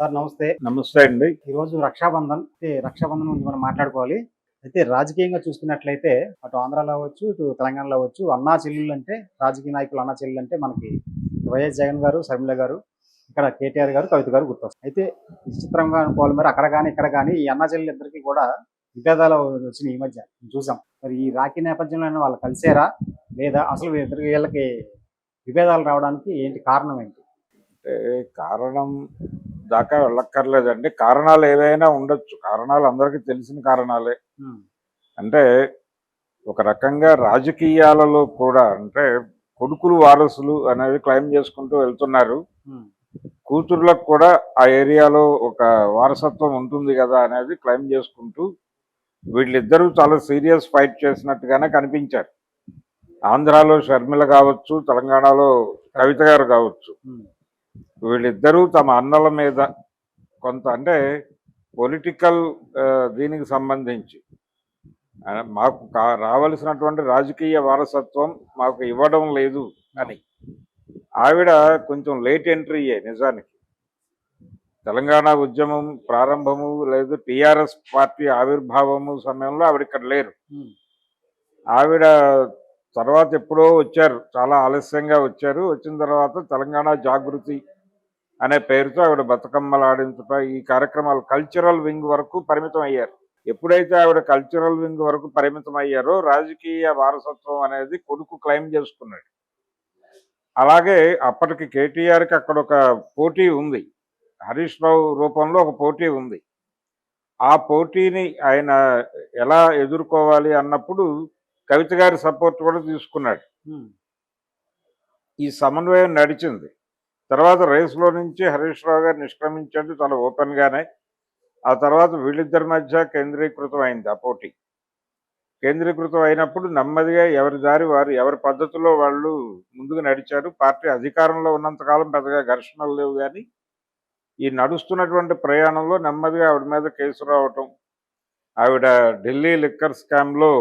Sir నమస్తే. నమస్తే అండి. ఈ రోజు రక్షాబంధన్ అయితే రక్షాబంధన్ గురించి మనం మాట్లాడుకోవాలి. అయితే రాజకీయంగా చూసుకున్నట్లయితే అటు ఆంధ్రాలో అవ్వచ్చు ఇటు తెలంగాణలో అవ్వచ్చు అన్నా చెల్లెళ్ళు అంటే రాజకీయ నాయకులు అన్నా చెల్లెళ్ళు అంటే మనకి వైఎస్ జగన్ గారు శర్మిల గారు ఇక్కడ కేటీఆర్ గారు కవిత గారు గుర్తొస్తారు అయితే విచిత్రంగా అనుకోవాలి మరి అక్కడ కానీ ఇక్కడ కానీ ఈ అన్నా చెల్లెలు ఇద్దరికి కూడా విభేదాలు వచ్చినాయి ఈ మధ్య. చూసాం. మరి ఈ రాఖీ నేపథ్యంలో వాళ్ళు కలిసారా? లేదా అసలు ఇద్దరికి వీళ్ళకి విభేదాలు రావడానికి ఏంటి కారణం ఏంటి? అంటే కారణం దాకా వెళ్ళక్కర్లేదండి. కారణాలు ఏవైనా ఉండొచ్చు. కారణాలు అందరికీ తెలిసిన కారణాలే. అంటే ఒక రకంగా రాజకీయాలలో కూడా అంటే కొడుకులు వారసులు అనేది క్లెయిమ్ చేసుకుంటూ వెళ్తున్నారు. కూతుర్లకు కూడా ఆ ఏరియాలో ఒక వారసత్వం ఉంటుంది కదా అనేది క్లెయిమ్ చేసుకుంటూ వీళ్ళిద్దరూ చాలా సీరియస్ ఫైట్ చేసినట్టుగానే కనిపించారు. ఆంధ్రాలో షర్మిల కావచ్చు తెలంగాణలో కవిత గారు కావచ్చు. వీళ్ళిద్దరూ తమ అన్నల మీద కొంత అంటే పొలిటికల్ దీనికి సంబంధించి. మాకు రావలసినటువంటి రాజకీయ వారసత్వం మాకు ఇవ్వడం లేదు అని. ఆవిడ కొంచెం లేట్ ఎంట్రీయే నిజానికి. తెలంగాణ ఉద్యమం ప్రారంభము లేదు టిఆర్ఎస్ పార్టీ ఆవిర్భావము సమయంలో ఆవిడ ఇక్కడ లేరు. ఆవిడ తర్వాత ఎప్పుడో వచ్చారు చాలా ఆలస్యంగా వచ్చారు. వచ్చిన తర్వాత తెలంగాణ జాగృతి అనే పేరుతో ఆవిడ బతుకమ్మలు ఆడించుట ఈ కార్యక్రమాలు కల్చరల్ వింగ్ వరకు పరిమితం అయ్యారు ఎప్పుడైతే ఆవిడ కల్చరల్ వింగ్ వరకు పరిమితం అయ్యారో రాజకీయ వారసత్వం అనేది కొడుకు క్లెయిమ్ చేసుకున్నాడు. అలాగే అప్పటికి కేటీఆర్కి అక్కడ ఒక పోటీ ఉంది. హరీష్ రావు రూపంలో ఒక పోటీ ఉంది. ఆ పోటీని ఆయన ఎలా ఎదుర్కోవాలి అన్నప్పుడు కవిత గారి సపోర్ట్ కూడా తీసుకున్నాడు. ఈ సమన్వయం నడిచింది. తర్వాత రేసులో నుంచి హరీష్ రావు గారు నిష్క్రమించండి చాలా ఓపెన్ గానే. ఆ తర్వాత వీళ్ళిద్దరి మధ్య కేంద్రీకృతం అయింది ఆ పోటీ. కేంద్రీకృతం అయినప్పుడు నెమ్మదిగా ఎవరి దారి వారు ఎవరి పద్ధతిలో వాళ్ళు ముందుకు నడిచారు. పార్టీ అధికారంలో ఉన్నంతకాలం పెద్దగా ఘర్షణలు లేవు కానీ ఈ నడుస్తున్నటువంటి ప్రయాణంలో నెమ్మదిగా ఆవిడ మీద కేసు రావటం ఆవిడ ఢిల్లీ లిక్కర్ స్కామ్లో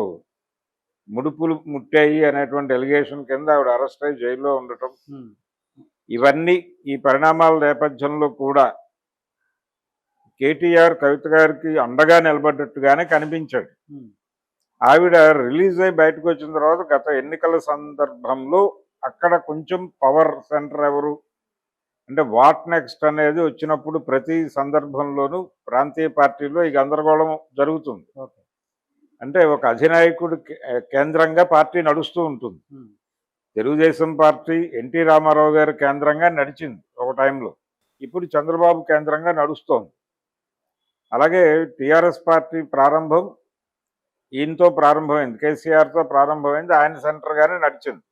ముడుపులు ముట్టాయి అనేటువంటి ఎలిగేషన్ కింద ఆవిడ అరెస్ట్ అయ్యి జైల్లో ఉండటం. ఇవన్నీ ఈ పరిణామాల నేపథ్యంలో కూడా కేటీఆర్ కవిత గారికి అండగా నిలబడ్డట్టుగానే కనిపించాడు. ఆవిడ రిలీజ్ అయి బయటకు వచ్చిన తర్వాత గత ఎన్నికల సందర్భంలో అక్కడ కొంచెం పవర్ సెంటర్ ఎవరు? అంటే వాట్ నెక్స్ట్ అనేది వచ్చినప్పుడు ప్రతి సందర్భంలోనూ ప్రాంతీయ పార్టీలో ఈ గందరగోళం జరుగుతుంది. అంటే ఒక అధినాయకుడు కేంద్రంగా పార్టీ నడుస్తూ ఉంటుంది. తెలుగుదేశం పార్టీ ఎన్టీ రామారావు గారి కేంద్రంగా నడిచింది ఒక టైంలో. ఇప్పుడు చంద్రబాబు కేంద్రంగా నడుస్తోంది. అలాగే టిఆర్ఎస్ పార్టీ ప్రారంభం ఈయనతో ప్రారంభమైంది కేసీఆర్తో ప్రారంభమైంది ఆయన సెంటర్గానే నడిచింది.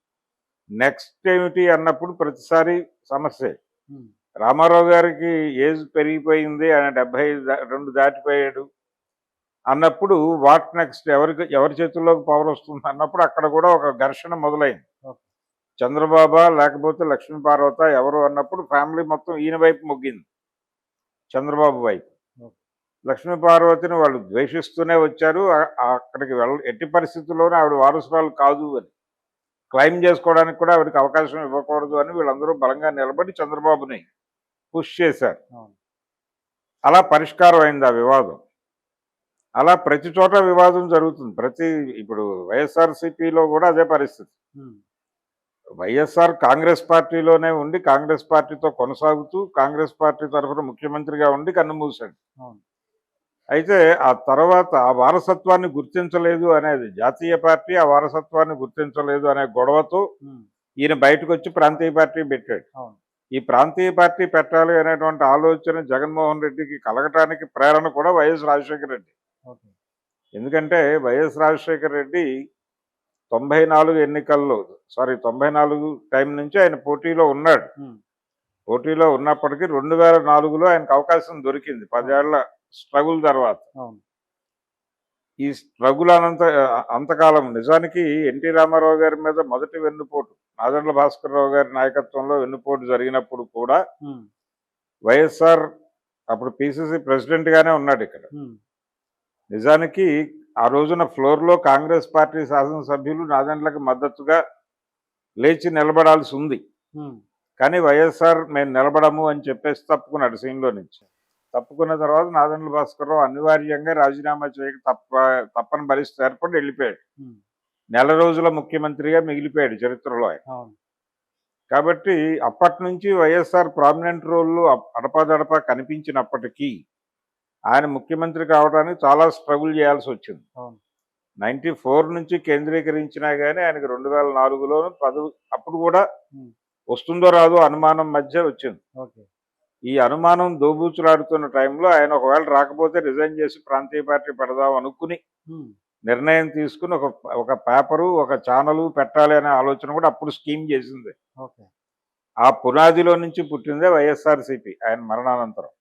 నెక్స్ట్ ఏమిటి అన్నప్పుడు ప్రతిసారి సమస్య. రామారావు గారికి ఏజ్ పెరిగిపోయింది ఆయన డెబ్బై రెండు దాటిపోయాడు అన్నప్పుడు వాట్ నెక్స్ట్ ఎవరికి ఎవరి చేతుల్లోకి పవర్ వస్తుంది అన్నప్పుడు అక్కడ కూడా ఒక ఘర్షణ మొదలైంది. చంద్రబాబా లేకపోతే లక్ష్మీ పార్వత ఎవరు అన్నప్పుడు ఫ్యామిలీ మొత్తం ఈయన వైపు మొగ్గింది. చంద్రబాబు వైపు. లక్ష్మీ పార్వతిని వాళ్ళు ద్వేషిస్తూనే వచ్చారు. అక్కడికి వెళ్ళ ఎట్టి పరిస్థితుల్లోనే ఆవిడ వారసురాలు కాదు అని. క్లెయిమ్ చేసుకోవడానికి కూడా ఆవిడకి అవకాశం ఇవ్వకూడదు అని వీళ్ళందరూ బలంగా నిలబడి చంద్రబాబుని పుష్ చేశారు. అలా పరిష్కారం అయింది ఆ వివాదం. అలా ప్రతి చోట వివాదం జరుగుతుంది. ప్రతి ఇప్పుడు వైఎస్ఆర్సీపీలో కూడా అదే పరిస్థితి. వైఎస్ఆర్ కాంగ్రెస్ పార్టీలోనే ఉండి కాంగ్రెస్ పార్టీతో కొనసాగుతూ కాంగ్రెస్ పార్టీ తరఫున ముఖ్యమంత్రిగా ఉండి కన్నుమూశాడు. అయితే ఆ తర్వాత ఆ వారసత్వాన్ని గుర్తించలేదు అనేది జాతీయ పార్టీ ఆ వారసత్వాన్ని గుర్తించలేదు అనే గొడవతో ఈయన బయటకు వచ్చి ప్రాంతీయ పార్టీ పెట్టాడు. ఈ ప్రాంతీయ పార్టీ పెట్టాలి అనేటువంటి ఆలోచన జగన్మోహన్ రెడ్డికి కలగటానికి ప్రేరణ కూడా వైఎస్ రాజశేఖర రెడ్డి. ఎందుకంటే వైఎస్ రాజశేఖర రెడ్డి తొంభై నాలుగు ఎన్నికల్లో సారీ తొంభై నాలుగు టైం నుంచి ఆయన పోటీలో ఉన్నాడు. ఉమ్, పోటీలో ఉన్నప్పటికీ రెండు వేల నాలుగులో ఆయనకు అవకాశం దొరికింది. పదేళ్ళ స్ట్రగుల్ తర్వాత. ఈ స్ట్రగుల్ అనంత అంతకాలం నిజానికి ఎన్టీ రామారావు గారి మీద మొదటి వెన్నుపోటు నాదెండ్ల భాస్కర్ రావు గారి నాయకత్వంలో వెన్నుపోటు జరిగినప్పుడు కూడా ఉమ్, వైఎస్ఆర్ అప్పుడు పిసిసి ప్రెసిడెంట్ గానే ఉన్నాడు ఇక్కడ. ఉమ్, నిజానికి ఆ రోజున ఫ్లోర్లో కాంగ్రెస్ పార్టీ శాసనసభ్యులు నాదెండ్లకు మద్దతుగా లేచి నిలబడాల్సి ఉంది. కానీ వైఎస్ఆర్ మేము నిలబడము అని చెప్పేసి తప్పుకున్నాడు సీన్లో నుంచి. తప్పుకున్న తర్వాత నాదెండ్ల భాస్కరరావు అనివార్యంగా రాజీనామా చేయక తప్ప తప్పని పరిస్థితి ఏర్పడి వెళ్ళిపోయాడు. నెల రోజుల ముఖ్యమంత్రిగా మిగిలిపోయాడు చరిత్రలో ఆయన. కాబట్టి అప్పటి నుంచి వైఎస్ఆర్ ప్రామినెంట్ రోల్లో అడపాదడపా కనిపించినప్పటికీ ఆయన ముఖ్యమంత్రి కావడానికి చాలా స్ట్రగుల్ చేయాల్సి వచ్చింది. నైన్టీ ఫోర్ నుంచి కేంద్రీకరించినా కానీ ఆయనకి రెండు వేల నాలుగులోను పదవి అప్పుడు కూడా వస్తుందో రాదో అనుమానం మధ్య వచ్చింది. ఈ అనుమానం దోబూచులాడుతున్న టైంలో ఆయన ఒకవేళ రాకపోతే రిజైన్ చేసి ప్రాంతీయ పార్టీ పెడదాం అనుకుని నిర్ణయం తీసుకుని ఒక ఒక పేపరు ఒక ఛానల్ పెట్టాలి అనే ఆలోచన కూడా అప్పుడు స్కీమ్ చేసింది. ఆ పునాదిలో నుంచి పుట్టిందే వైఎస్ఆర్సీపీ ఆయన మరణానంతరం.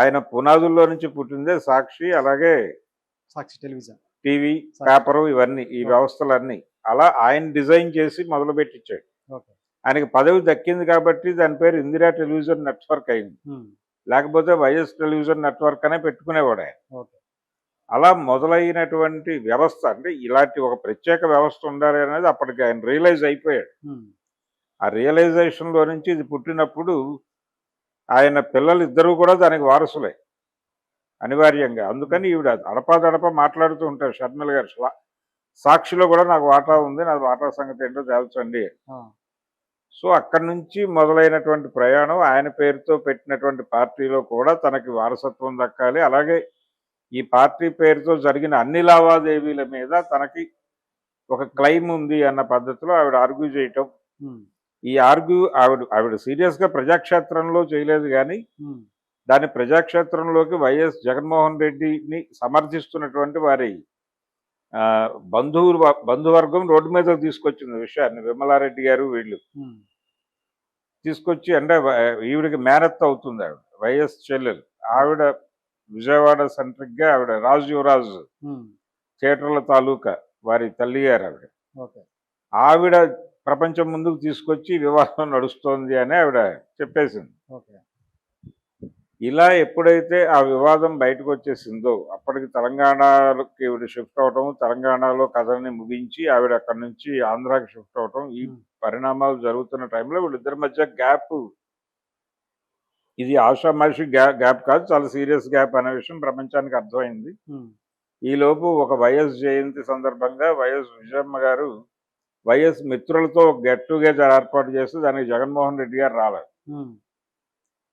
ఆయన పునాదుల్లో నుంచి పుట్టిందే సాక్షి అలాగే సాక్షి టెలివిజన్. టీవీ పేపరు ఇవన్నీ ఈ వ్యవస్థలన్నీ. అలా ఆయన డిజైన్ చేసి మొదలు పెట్టించాడు ఆయనకి పదవి దక్కింది కాబట్టి దాని పేరు ఇందిరా టెలివిజన్ నెట్వర్క్ అయింది లేకపోతే వైఎస్ టెలివిజన్ నెట్వర్క్ అనే పెట్టుకునేవాడు ఆయన. అలా మొదలైనటువంటి వ్యవస్థ అంటే ఇలాంటి ఒక ప్రత్యేక వ్యవస్థ ఉండాలి అనేది అప్పటికి ఆయన రియలైజ్ అయిపోయాడు. ఆ రియలైజేషన్లో నుంచి ఇది పుట్టినప్పుడు ఆయన పిల్లలు ఇద్దరూ కూడా దానికి వారసులే. అనివార్యంగా. అందుకని ఈవిడ అడపాదడప మాట్లాడుతూ ఉంటారు షర్మిల గారు. సాక్షిలో కూడా నాకు వాటా ఉంది నా వాటా సంగతి ఏంటో తేల్చండి సో అక్కడి నుంచి మొదలైనటువంటి ప్రయాణం ఆయన పేరుతో పెట్టినటువంటి పార్టీలో కూడా తనకి వారసత్వం దక్కాలి. అలాగే ఈ పార్టీ పేరుతో జరిగిన అన్ని లావాదేవీల మీద తనకి ఒక క్లెయిమ్ ఉంది అన్న పద్ధతిలో ఆవిడ ఆర్గ్యూ చేయటం ఈ ఆర్గ్యూ ఆవిడ ఆవిడ సీరియస్గా ప్రజాక్షేత్రంలో చేయలేదు కానీ దాని ప్రజాక్షేత్రంలోకి వైఎస్ జగన్మోహన్ రెడ్డిని సమర్థిస్తున్నటువంటి వారి బంధువులు బంధువర్గం రోడ్డు మీదకు తీసుకొచ్చింది విషయాన్ని విమలారెడ్డి గారు వీళ్ళు తీసుకొచ్చి అంటే ఈవిడికి మేనత్ అవుతుంది ఆవిడ వైఎస్ చెల్లెలు. ఆవిడ విజయవాడ సెంట్రిక్గా ఆవిడ రాజు యువరాజు థియేటర్ల తాలూకా వారి తల్లి గారు ఆవిడ. ఓకే. ఆవిడ ప్రపంచం ముందుకు తీసుకొచ్చి వివాహం నడుస్తోంది అని ఆవిడ చెప్పేసింది. ఓకే. ఇలా ఎప్పుడైతే ఆ వివాదం బయటకు వచ్చేసిందో అప్పటికి తెలంగాణకి ఈవిడ షిఫ్ట్ అవటం తెలంగాణలో కథని ముగించి ఆవిడ అక్కడి నుంచి ఆంధ్రాకి షిఫ్ట్ అవటం ఈ పరిణామాలు జరుగుతున్న టైంలో వీళ్ళిద్దరి మధ్య గ్యాప్ ఇది ఆషామాషి గ్యాప్ గ్యాప్ కాదు చాలా సీరియస్ గ్యాప్ అనే విషయం ప్రపంచానికి అర్థమైంది. ఈలోపు ఒక వైఎస్ జయంతి సందర్భంగా వైఎస్ విజయమ్మ గారు వైఎస్ మిత్రులతో గెట్ టుగెదర్ ఏర్పాటు చేస్తూ దానికి జగన్మోహన్ రెడ్డి గారు రాలేదు.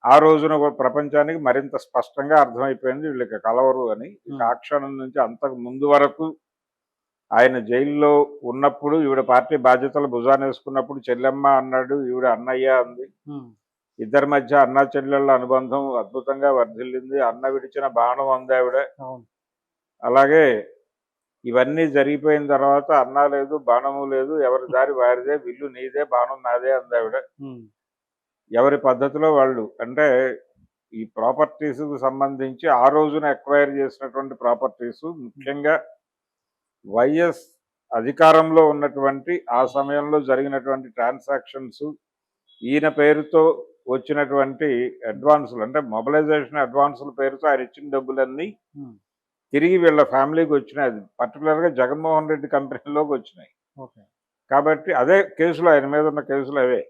ఆ రోజున ప్రపంచానికి మరింత స్పష్టంగా అర్థమైపోయింది వీళ్ళకి కలవరు అని. ఆ క్షణం నుంచి అంతకు ముందు వరకు ఆయన జైల్లో ఉన్నప్పుడు ఈవిడ పార్టీ బాధ్యతలు భుజాన్ని వేసుకున్నప్పుడు చెల్లెమ్మ అన్నాడు ఈవిడ అన్నయ్య అంది. ఇద్దరి మధ్య అన్న చెల్లెళ్ళ అనుబంధం అద్భుతంగా వర్ధిల్లింది. అన్న విడిచిన బాణం అంది ఆవిడ. అలాగే ఇవన్నీ జరిగిపోయిన తర్వాత అన్న లేదు బాణము లేదు ఎవరి దారి వారిదే విల్లు నీదే బాణం నాదే అంది ఆవిడ. ఉమ్, ఎవరి పద్ధతిలో వాళ్ళు? అంటే ఈ ప్రాపర్టీస్ సంబంధించి ఆ రోజున ఎక్వైర్ చేసినటువంటి ప్రాపర్టీస్ ముఖ్యంగా వైఎస్ అధికారంలో ఉన్నటువంటి ఆ సమయంలో జరిగినటువంటి ట్రాన్సాక్షన్స్ ఈయన పేరుతో వచ్చినటువంటి అడ్వాన్సులు అంటే మొబిలైజేషన్ అడ్వాన్సుల పేరుతో ఆయన ఇచ్చిన డబ్బులన్నీ తిరిగి వీళ్ళ ఫ్యామిలీకి వచ్చినాయి. అది పర్టికులర్గా జగన్మోహన్ రెడ్డి కంపెనీలోకి వచ్చినాయి. ఓకే. కాబట్టి అదే కేసులు ఆయన మీద ఉన్న కేసులు అవే.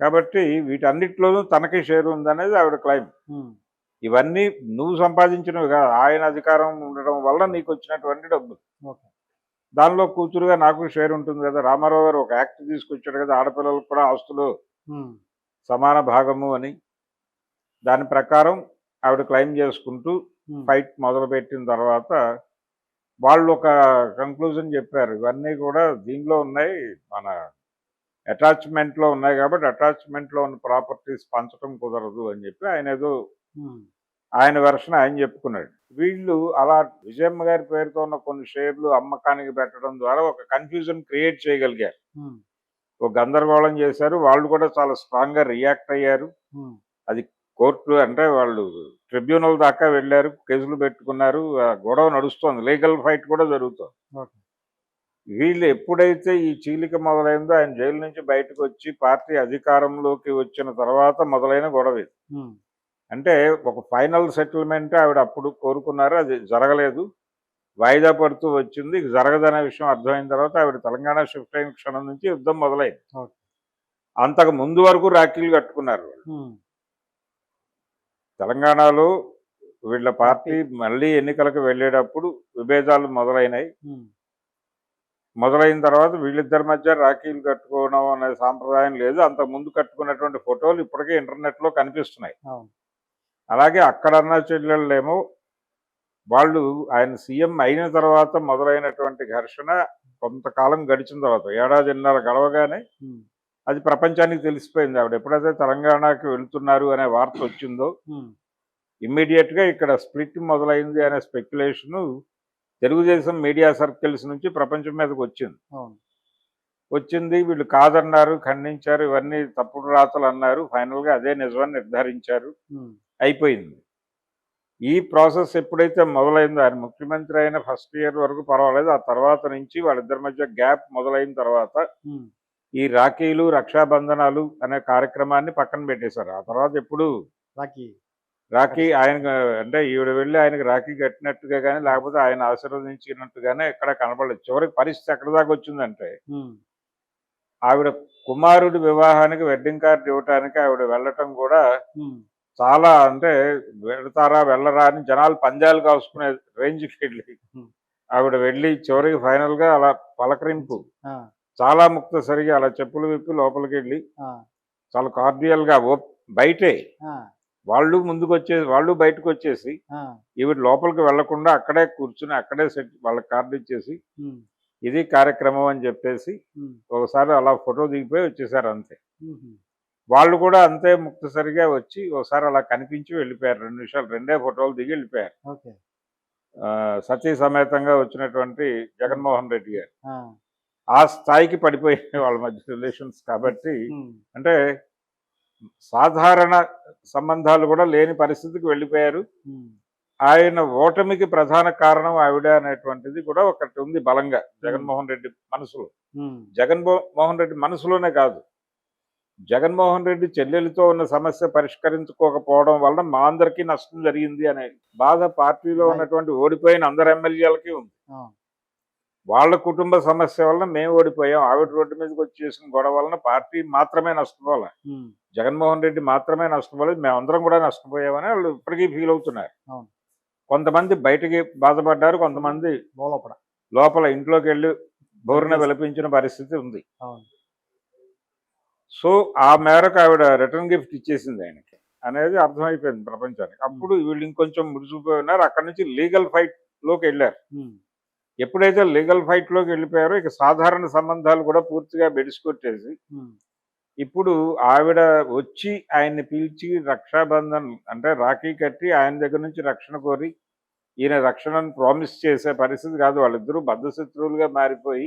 కాబట్టి వీటన్నిటిలోనూ తనకి షేర్ ఉందనేది ఆవిడ క్లైమ్. ఇవన్నీ నువ్వు సంపాదించినవి కాదు ఆయన అధికారం ఉండడం వల్ల నీకు వచ్చినటువంటి డబ్బులు. దానిలో కూతురుగా నాకు షేర్ ఉంటుంది కదా రామారావు గారు ఒక యాక్ట్ తీసుకొచ్చాడు కదా ఆడపిల్లలకు కూడా ఆస్తులు సమాన భాగము అని. దాని ప్రకారం ఆవిడ క్లెయిమ్ చేసుకుంటూ ఫైట్ మొదలుపెట్టిన తర్వాత వాళ్ళు ఒక కంక్లూజన్ చెప్పారు. ఇవన్నీ కూడా దీనిలో ఉన్నాయి. మన అటాచ్మెంట్లో ఉన్నాయి కాబట్టి అటాచ్మెంట్లో ఉన్న ప్రాపర్టీస్ పంచడం కుదరదు అని చెప్పి ఆయన ఏదో ఉమ్, ఆయన వెర్షన్ ఆయన చెప్పుకున్నాడు. వీళ్ళు అలా విజయమ్మ గారి పేరుతో ఉన్న కొన్ని షేర్లు అమ్మకానికి పెట్టడం ద్వారా ఒక కన్ఫ్యూజన్ క్రియేట్ చేయగలిగారు. ఒక గందరగోళం చేశారు. వాళ్ళు కూడా చాలా స్ట్రాంగ్గా రియాక్ట్ అయ్యారు. ఉమ్, కోర్టు అంటే వాళ్ళు ట్రిబ్యునల్ దాకా వెళ్ళారు కేసులు పెట్టుకున్నారు ఆ గొడవ నడుస్తోంది. లీగల్ ఫైట్ కూడా జరుగుతోంది. వీళ్ళు ఎప్పుడైతే ఈ చీలిక మొదలైందో ఆయన జైలు నుంచి బయటకు వచ్చి పార్టీ అధికారంలోకి వచ్చిన తర్వాత మొదలైన గొడవ ఇది. అంటే ఒక ఫైనల్ సెటిల్మెంట్ ఆవిడ అప్పుడు కోరుకున్నారు అది జరగలేదు. వాయిదా పడుతూ వచ్చింది. జరగదనే విషయం అర్థమైన తర్వాత ఆవిడ తెలంగాణ షిఫ్ట్ అయిన క్షణం నుంచి యుద్ధం మొదలైంది. అంతకు ముందు వరకు రాఖీలు కట్టుకున్నారు వాళ్ళు. తెలంగాణలో వీళ్ళ పార్టీ మళ్ళీ ఎన్నికలకు వెళ్ళేటప్పుడు విభేదాలు మొదలైనాయి. మొదలైన తర్వాత వీళ్ళిద్దరి మధ్య రాఖీలు కట్టుకోవడం అనే సాంప్రదాయం లేదు. అంత ముందు కట్టుకున్నటువంటి ఫోటోలు ఇప్పటికే ఇంటర్నెట్లో కనిపిస్తున్నాయి అలాగే అక్కడన్న చెల్లెళ్ళేమో వాళ్ళు ఆయన సీఎం అయిన తర్వాత మొదలైనటువంటి ఘర్షణ కొంతకాలం గడిచిన తర్వాత ఏడాదిన్నర గడవగానే అది ప్రపంచానికి తెలిసిపోయింది. ఆవిడ ఎప్పుడైతే తెలంగాణకి వెళ్తున్నారు అనే వార్త వచ్చిందో ఉమ్, ఇమ్మీడియట్గా ఇక్కడ స్ప్లిట్ మొదలైంది అనే స్పెక్యులేషన్ తెలుగుదేశం మీడియా సర్కిల్స్ నుంచి ప్రపంచం మీదకి వచ్చింది. వచ్చింది వీళ్ళు కాదన్నారు ఖండించారు ఇవన్నీ తప్పుడు రాతలు అన్నారు. ఫైనల్గా అదే నిజమని నిర్ధారించారు. అయిపోయింది. ఈ ప్రాసెస్ ఎప్పుడైతే మొదలైందో ఆయన ముఖ్యమంత్రి అయిన ఫస్ట్ ఇయర్ వరకు పర్వాలేదు. ఆ తర్వాత నుంచి వాళ్ళిద్దరి మధ్య గ్యాప్ మొదలైన తర్వాత ఈ రాఖీలు రక్షాబంధనాలు అనే కార్యక్రమాన్ని పక్కన పెట్టేశారు. ఆ తర్వాత ఎప్పుడు? రాఖీ. రాఖీ ఆయన అంటే ఈవిడ వెళ్ళి ఆయనకి రాఖీ కట్టినట్టుగా కానీ లేకపోతే ఆయన ఆశీర్వదించినట్టుగానే ఎక్కడ కనపడలేదు. చివరికి పరిస్థితి ఎక్కడ దాకా వచ్చిందంటే ఆవిడ కుమారుడి వివాహానికి వెడ్డింగ్ కార్డు ఇవ్వటానికి ఆవిడ వెళ్ళటం కూడా చాలా అంటే వెళ్తారా వెళ్ళరా అని జనాలు పందాలు కాసుకునే రేంజ్కి వెళ్ళి. ఆవిడ వెళ్ళి చివరికి ఫైనల్గా అలా పలకరింపు. చాలా ముక్త సరిగా అలా చెప్పులు విప్పి లోపలికి వెళ్ళి చాలా కార్డియల్గా బయటే వాళ్ళు ముందుకు వచ్చేసి వాళ్ళు బయటకు వచ్చేసి ఈవిడ లోపలికి వెళ్ళకుండా అక్కడే కూర్చుని అక్కడే సెట్ వాళ్ళకి కార్డు ఇచ్చేసి ఇది కార్యక్రమం అని చెప్పేసి ఒకసారి అలా ఫోటో దిగిపోయి వచ్చేసారు అంతే. వాళ్ళు కూడా అంతే ముక్తసరిగా వచ్చి ఒకసారి అలా కనిపించి వెళ్ళిపోయారు. రెండు నిమిషాలు రెండే ఫోటోలు దిగి వెళ్ళిపోయారు. సతీ సమేతంగా వచ్చినటువంటి జగన్మోహన్ రెడ్డి గారు. ఆ, స్థాయికి పడిపోయాయి వాళ్ళ మధ్య రిలేషన్స్ కాబట్టి అంటే సాధారణ సంబంధాలు కూడా లేని పరిస్థితికి వెళ్ళిపోయారు. ఆయన ఓటమికి ప్రధాన కారణం ఆవిడ అనేటువంటిది కూడా ఒకటి ఉంది బలంగా జగన్మోహన్ రెడ్డి మనసులో. ఉమ్, జగన్ మోహన్ రెడ్డి మనసులోనే కాదు. జగన్మోహన్ రెడ్డి చెల్లెలతో ఉన్న సమస్య పరిష్కరించుకోకపోవడం వలన మా అందరికీ నష్టం జరిగింది అనే బాధ పార్టీలో ఉన్నటువంటి ఓడిపోయిన అందరు ఎమ్మెల్యేలకి ఉంది. వాళ్ళ కుటుంబ సమస్య వలన మేము ఓడిపోయాం. ఆవిడ రోడ్డు మీదకి వచ్చి చేసిన గొడవ వలన పార్టీ మాత్రమే నష్టపోలే జగన్మోహన్ రెడ్డి మాత్రమే నష్టపోలేదు మేమందరం కూడా నష్టపోయామని వాళ్ళు ఇప్పటికీ ఫీల్ అవుతున్నారు. కొంతమంది బయటికి బాధపడ్డారు కొంతమంది లోపల. లోపల ఇంట్లోకి వెళ్ళి బోరున విలపించిన పరిస్థితి ఉంది. సో ఆ మేరకు ఆవిడ రిటర్న్ గిఫ్ట్ ఇచ్చేసింది ఆయనకి అనేది అర్థమైపోయింది ప్రపంచానికి. అప్పుడు వీళ్ళు ఇంకొంచెం ముడిచిపోయి ఉన్నారు అక్కడి నుంచి లీగల్ ఫైట్లోకి వెళ్ళారు ఎప్పుడైతే లీగల్ ఫైట్లోకి వెళ్ళిపోయారో ఇక సాధారణ సంబంధాలు కూడా పూర్తిగా బెడిసికొట్టేసి ఇప్పుడు ఆవిడ వచ్చి ఆయన్ని పిలిచి రక్షాబంధన్ అంటే రాఖీ కట్టి ఆయన దగ్గర నుంచి రక్షణ కోరి ఈయన రక్షణను ప్రామిస్ చేసే పరిస్థితి కాదు. వాళ్ళిద్దరూ బద్ధశత్రువులుగా మారిపోయి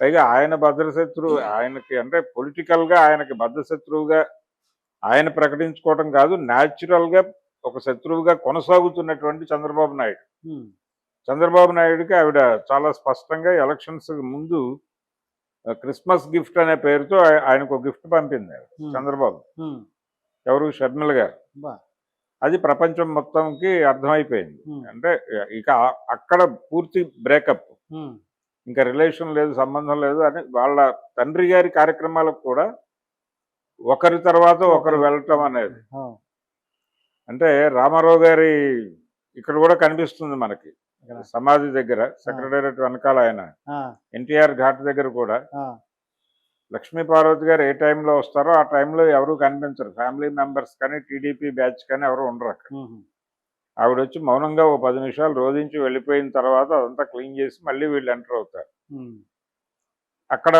పైగా ఆయన భద్రశత్రువు ఆయనకి అంటే పొలిటికల్గా ఆయనకి బద్ధశత్రువుగా ఆయన ప్రకటించుకోవడం కాదు. న్యాచురల్గా ఒక శత్రువుగా కొనసాగుతున్నటువంటి చంద్రబాబు నాయుడు. చంద్రబాబు నాయుడుకి ఆవిడ చాలా స్పష్టంగా ఎలక్షన్స్ ముందు క్రిస్మస్ గిఫ్ట్ అనే పేరుతో ఆయ- ఆయనకు ఒక గిఫ్ట్ పంపింది చంద్రబాబు. ఎవరు? షర్మిల గారు. అది ప్రపంచం మొత్తంకి అర్థమైపోయింది. అంటే ఇక అక్కడ పూర్తి బ్రేకప్. ఇంకా రిలేషన్ లేదు సంబంధం లేదు అని వాళ్ళ తండ్రి గారి కార్యక్రమాలకు కూడా ఒకరి తర్వాత ఒకరు వెళ్ళటం అనేది. అంటే రామారావు గారి ఇక్కడ కూడా కనిపిస్తుంది మనకి. సమాధి దగ్గర సెక్రటేరియట్ వెనకాల ఆయన. ఎన్టీఆర్ ఘాట్ దగ్గర కూడా. లక్ష్మీ పార్వతి గారు ఏ టైంలో వస్తారో ఆ టైంలో ఎవరు కనిపించరు. ఫ్యామిలీ మెంబర్స్ కానీ టీడీపీ బ్యాచ్ కానీ ఎవరు ఉండరు అక్కడ. ఆవిడ వచ్చి మౌనంగా ఓ పది నిమిషాలు రోధించి వెళ్ళిపోయిన తర్వాత అదంతా క్లీన్ చేసి మళ్ళీ వీళ్ళు ఎంటర్ అవుతారు. అక్కడ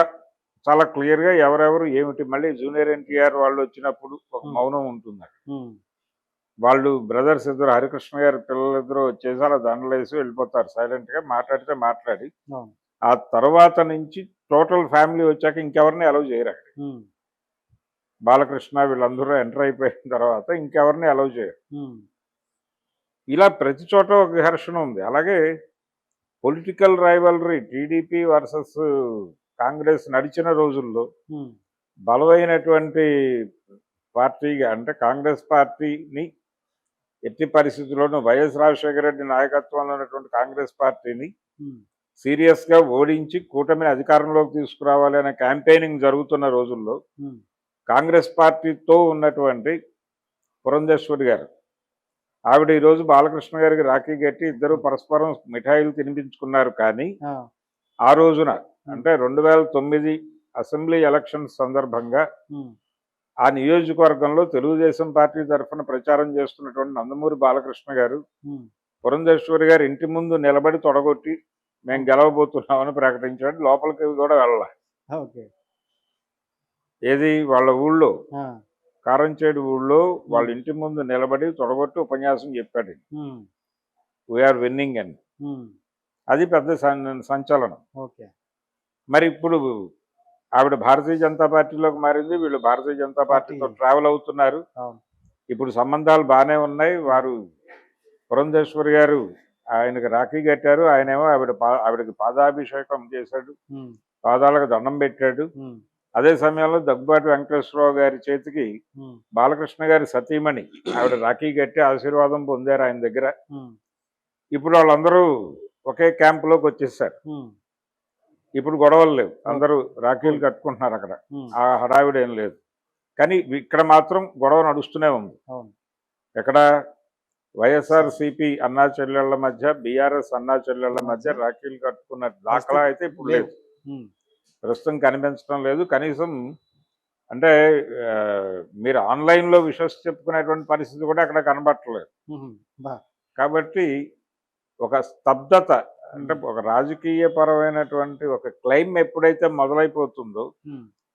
చాలా క్లియర్గా ఎవరెవరు ఏమిటి మళ్ళీ జూనియర్ ఎన్టీఆర్ వాళ్ళు వచ్చినప్పుడు ఒక. మౌనం ఉంటుంది అక్కడ. వాళ్ళు బ్రదర్స్ ఇద్దరు హరికృష్ణ గారి పిల్లలిద్దరు వచ్చేసి అలా దండలు వేసి వెళ్ళిపోతారు. సైలెంట్గా మాట్లాడితే మాట్లాడి. ఆ తర్వాత నుంచి టోటల్ ఫ్యామిలీ వచ్చాక ఇంకెవరిని అలౌ చేయరు అక్కడ. బాలకృష్ణ వీళ్ళందరూ ఎంటర్ అయిపోయిన తర్వాత ఇంకెవరిని అలౌ చేయరు. ఇలా ప్రతి చోట ఒక ఘర్షణ ఉంది. అలాగే political rivalry TDP versus Congress నడిచిన రోజుల్లో బలమైనటువంటి పార్టీగా అంటే కాంగ్రెస్ పార్టీని ఎట్టి పరిస్థితుల్లోనూ వైఎస్ రాజశేఖర రెడ్డి నాయకత్వంలో ఉన్నటువంటి కాంగ్రెస్ పార్టీని ఉమ్, సీరియస్గా ఓడించి కూటమిని అధికారంలోకి తీసుకురావాలి అనే క్యాంపెయినింగ్ జరుగుతున్న రోజుల్లో ఉమ్, కాంగ్రెస్ పార్టీతో ఉన్నటువంటి పురంధేశ్వరి గారు ఆవిడ ఈ రోజు బాలకృష్ణ గారికి రాఖీ కట్టి ఇద్దరు పరస్పరం మిఠాయిలు తినిపించుకున్నారు కానీ ఆ, రోజున అంటే రెండు వేల తొమ్మిది అసెంబ్లీ ఎలక్షన్ సందర్భంగా ఆ నియోజకవర్గంలో తెలుగుదేశం పార్టీ తరఫున ప్రచారం చేస్తున్నటువంటి నందమూరి బాలకృష్ణ గారు ఉమ్, పురంధేశ్వరి గారు ఇంటి ముందు నిలబడి తొడగొట్టి మేము గెలవబోతున్నామని ప్రకటించాడు. లోపలికి కూడా వెళ్ళాలి. ఓకే ఏది? వాళ్ళ ఊళ్ళో. ఆ, కారంచేడు ఊళ్ళో వాళ్ళ ఇంటి ముందు నిలబడి తొడగొట్టి ఉపన్యాసం చెప్పాడు. వీఆర్ విన్నింగ్ అని. అది పెద్ద సంచలనం. ఓకే మరి ఇప్పుడు ఆవిడ భారతీయ జనతా పార్టీలోకి మారింది వీళ్ళు భారతీయ జనతా పార్టీతో పార్టీ. ట్రావెల్ అవుతున్నారు ఇప్పుడు సంబంధాలు బాగానే ఉన్నాయి. వారు పురంధేశ్వరి గారు ఆయనకు రాఖీ కట్టారు. ఆయనేమో ఆవిడ ఆవిడకి పాదాభిషేకం చేశాడు. పాదాలకు దండం పెట్టాడు. అదే సమయంలో దగ్గుబాటి వెంకటేశ్వరరావు గారి చేతికి బాలకృష్ణ గారి సతీమణి ఆవిడ రాఖీ కట్టి ఆశీర్వాదం పొందారు ఆయన దగ్గర. ఇప్పుడు వాళ్ళందరూ ఒకే క్యాంపులోకి వచ్చేసారు. ఉమ్, ఇప్పుడు గొడవలు లేవు. అందరూ రాఖీలు కట్టుకుంటున్నారు అక్కడ. ఆ హడావిడి ఏం లేదు. కానీ ఇక్కడ మాత్రం గొడవ నడుస్తూనే ఉంది. ఎక్కడ వైఎస్ఆర్ సిపి అన్నా చెల్లెళ్ళ మధ్య బీఆర్ఎస్ అన్నా చెల్లెళ్ళ మధ్య రాఖీలు కట్టుకున్న దాఖలా అయితే ఇప్పుడు లేదు. ప్రస్తుతం కనిపించడం లేదు. కనీసం అంటే మీరు ఆన్లైన్లో విషస్ చెప్పుకునేటువంటి పరిస్థితి కూడా అక్కడ కనబట్టలేదు. కాబట్టి ఒక స్తబ్దత అంటే ఒక రాజకీయ పరమైనటువంటి ఒక క్లైమ్ ఎప్పుడైతే మొదలైపోతుందో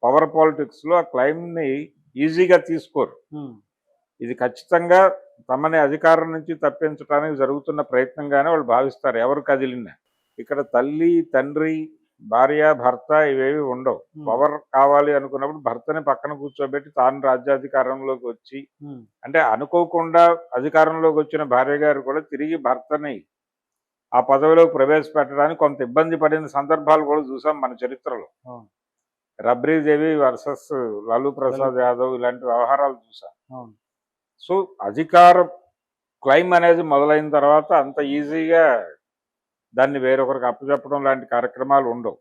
పవర్ పాలిటిక్స్లో ఆ క్లైమ్ని ఈజీగా తీసుకోరు. ఇది ఖచ్చితంగా తమని అధికారం నుంచి తప్పించడానికి జరుగుతున్న ప్రయత్నంగానే వాళ్ళు భావిస్తారు. ఎవరు కదిలినా. ఇక్కడ తల్లి తండ్రి భార్య భర్త ఇవేవి ఉండవు. పవర్ కావాలి అనుకున్నప్పుడు భర్తని పక్కన కూర్చోబెట్టి తాను రాజ్యాధికారంలోకి వచ్చి అంటే అనుకోకుండా అధికారంలోకి వచ్చిన భార్య గారు కూడా తిరిగి భర్తని ఆ పదవిలోకి ప్రవేశపెట్టడానికి కొంత ఇబ్బంది పడిన సందర్భాలు కూడా చూసాం మన చరిత్రలో. రబ్రీదేవి వర్సెస్ లాలూ ప్రసాద్ యాదవ్ ఇలాంటి వ్యవహారాలు చూసాం. సో అధికార క్లైమ్ అనేది మొదలైన తర్వాత అంత ఈజీగా దాన్ని వేరొకరికి అప్పచెప్పడం లాంటి కార్యక్రమాలు ఉండవు.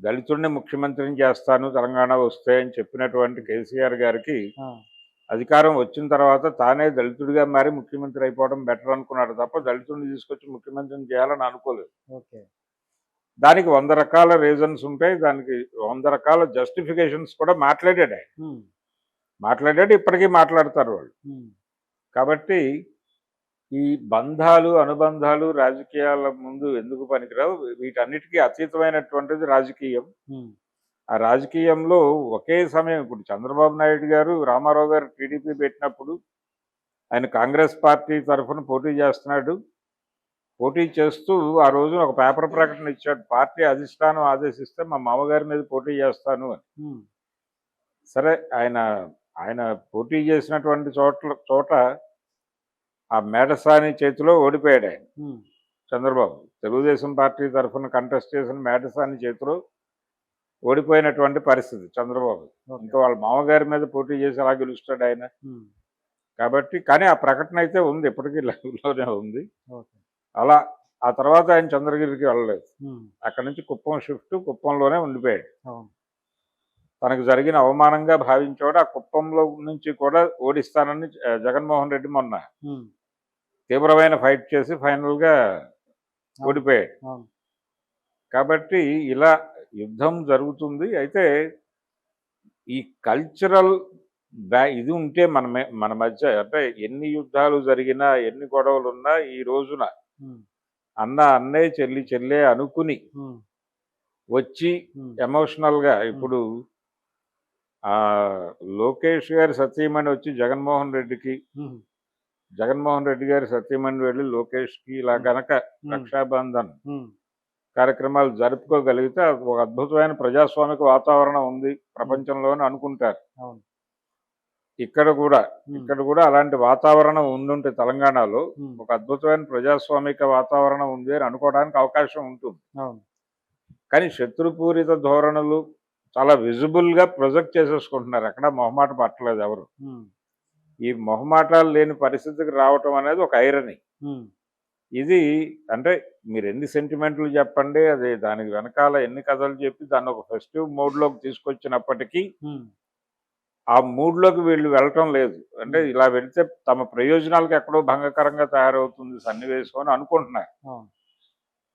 దళితుడిని ముఖ్యమంత్రిని చేస్తాను తెలంగాణ వస్తే అని చెప్పినటువంటి కేసీఆర్ గారికి అధికారం వచ్చిన తర్వాత తానే దళితుడిగా మారి ముఖ్యమంత్రి అయిపోవడం బెటర్ అనుకున్నాడు తప్ప దళితుడిని తీసుకొచ్చి ముఖ్యమంత్రిని చేయాలని అనుకోలేదు. ఓకే. దానికి వంద రకాల రీజన్స్ ఉంటాయి. దానికి వంద రకాల జస్టిఫికేషన్స్ కూడా మాట్లాడాడు ఆయన. మాట్లాడాడు ఇప్పటికీ మాట్లాడతారు వాళ్ళు. కాబట్టి ఈ బంధాలు అనుబంధాలు రాజకీయాల ముందు ఎందుకు పనికిరావు? వీటన్నిటికీ అతీతమైనటువంటిది రాజకీయం. ఆ రాజకీయంలో ఒకే సమయం ఇప్పుడు చంద్రబాబు నాయుడు గారు రామారావు గారు టీడీపీ పెట్టినప్పుడు ఆయన కాంగ్రెస్ పార్టీ తరఫున పోటీ చేస్తున్నాడు. పోటీ చేస్తూ ఆ రోజు ఒక పేపర్ ప్రకటన ఇచ్చాడు. పార్టీ అధిష్టానం ఆదేశిస్తే మా మామగారి మీద పోటీ చేస్తాను అని. సరే ఆయన ఆయన పోటీ చేసినటువంటి చోట్ల చోట ఆ మేడసాని చేతిలో ఓడిపోయాడు ఆయన. చంద్రబాబు తెలుగుదేశం పార్టీ తరఫున కంటెస్ట్ చేసిన మేడసాని చేతిలో ఓడిపోయినటువంటి పరిస్థితి చంద్రబాబు. ఇంకా వాళ్ళ మామగారి మీద పోటీ చేసి అలా గెలుస్తాడు ఆయన. కాబట్టి కానీ ఆ ప్రకటన అయితే ఉంది ఇప్పటికీ లైవ్లోనే ఉంది. అలా ఆ తర్వాత ఆయన చంద్రగిరికి వెళ్ళలేదు. అక్కడ నుంచి కుప్పం షిఫ్ట్ కుప్పంలోనే ఉండిపోయాడు. తనకు జరిగిన అవమానంగా భావించాడు ఆ కుప్పంలో నుంచి కూడా ఓడిస్తానని జగన్మోహన్ రెడ్డి మొన్న తీవ్రమైన ఫైట్ చేసి ఫైనల్గా ఓడిపోయాడు. కాబట్టి ఇలా యుద్ధం జరుగుతుంది. అయితే ఈ కల్చరల్ బ్యా ఇది ఉంటే మన మన మధ్య అంటే ఎన్ని యుద్ధాలు జరిగినా ఎన్ని గొడవలు ఉన్నా ఈ రోజున అన్న అన్నే చెల్లి చెల్లే అనుకుని వచ్చి ఎమోషనల్గా ఇప్పుడు ఆ లోకేష్ గారి సత్యమణి వచ్చి జగన్మోహన్ రెడ్డికి జగన్మోహన్ రెడ్డి గారి సత్యమణి వెళ్ళి లోకేష్కి ఇలా గనక రక్షాబంధన్ కార్యక్రమాలు జరుపుకోగలిగితే ఒక అద్భుతమైన ప్రజాస్వామిక వాతావరణం ఉంది ప్రపంచంలోనే అనుకుంటారు. ఇక్కడ కూడా ఇక్కడ కూడా అలాంటి వాతావరణం ఉండుంటే తెలంగాణలో ఒక అద్భుతమైన ప్రజాస్వామిక వాతావరణం ఉంది అని అనుకోవడానికి అవకాశం ఉంటుంది. కానీ శత్రుపూరిత ధోరణులు చాలా విజిబుల్గా ప్రొజెక్ట్ చేసేసుకుంటున్నారు. ఎక్కడ మొహమాట పట్టలేదు ఎవరు. ఈ మొహమాటాలు లేని పరిస్థితికి రావటం అనేది ఒక ఐరని. ఇది అంటే మీరు ఎన్ని సెంటిమెంట్లు చెప్పండి అది దానికి వెనకాల ఎన్ని కథలు చెప్పి దాన్ని ఒక ఫెస్టివ్ మోడ్లోకి తీసుకొచ్చినప్పటికీ ఆ మూడ్లోకి వీళ్ళు వెళ్ళటం లేదు. అంటే ఇలా వెళితే తమ ప్రయోజనాలకు ఎక్కడో భంగకరంగా తయారవుతుంది సన్నివేశం అని అనుకుంటున్నారు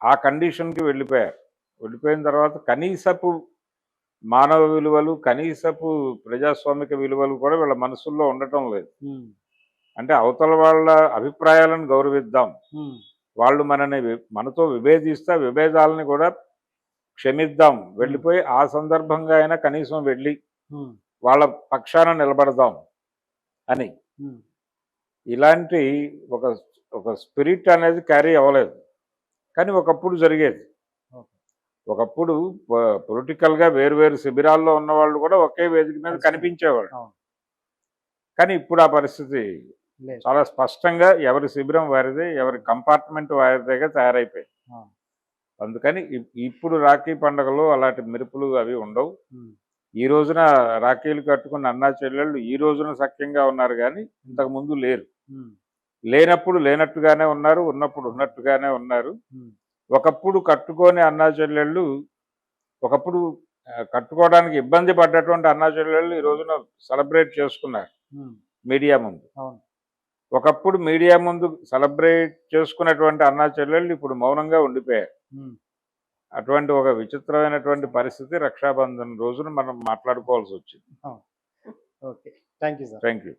ఆ కండిషన్కి వెళ్ళిపోయారు. వెళ్ళిపోయిన తర్వాత కనీసపు మానవ విలువలు కనీసపు ప్రజాస్వామిక విలువలు కూడా వీళ్ళ మనసుల్లో ఉండటం లేదు. అంటే అవతల వాళ్ళ అభిప్రాయాలను గౌరవిద్దాం. వాళ్ళు మనని మనతో విభేదిస్తే విభేదాలని కూడా క్షమిద్దాం. వెళ్ళిపోయి ఆ సందర్భంగా అయినా కనీసం వెళ్ళి వాళ్ళ పక్షాన నిలబడదాం అని. ఇలాంటి ఒక ఒక స్పిరిట్ అనేది క్యారీ అవ్వలేదు. కానీ ఒకప్పుడు జరిగేది. ఒకప్పుడు పొలిటికల్గా వేరు వేరు శిబిరాల్లో ఉన్న వాళ్ళు కూడా ఒకే వేదిక మీద. కనిపించేవాళ్ళు. కానీ ఇప్పుడు ఆ పరిస్థితి చాలా స్పష్టంగా ఎవరి శిబిరం వారిదే ఎవరి కంపార్ట్మెంట్ వారిదేగా తయారైపోయాయి. అందుకని ఇప్- ఇప్పుడు రాఖీ పండుగలో అలాంటి మెరుపులు అవి ఉండవు. ఈ రోజున రాఖీలు కట్టుకున్న అన్నా చెల్లెళ్ళు ఈ రోజున సఖ్యంగా ఉన్నారు కానీ ఇంతకు ముందు లేరు. లేనప్పుడు లేనట్టుగానే ఉన్నారు ఉన్నప్పుడు ఉన్నట్టుగానే ఉన్నారు. ఒకప్పుడు కట్టుకొని అన్నా చెల్లెళ్ళు ఒకప్పుడు కట్టుకోవడానికి ఇబ్బంది పడ్డటువంటి అన్నా చెల్లెళ్ళు ఈ రోజున సెలబ్రేట్ చేసుకున్నారు మీడియా ముందు. ఒకప్పుడు మీడియా ముందు సెలబ్రేట్ చేసుకున్నటువంటి అన్నా చెల్లెళ్ళు ఇప్పుడు మౌనంగా ఉండిపోయారు. అటువంటి ఒక విచిత్రమైనటువంటి పరిస్థితి రక్షాబంధన్ రోజున మనం మాట్లాడుకోవాల్సి వచ్చింది. Okay. Thank you sir. Thank you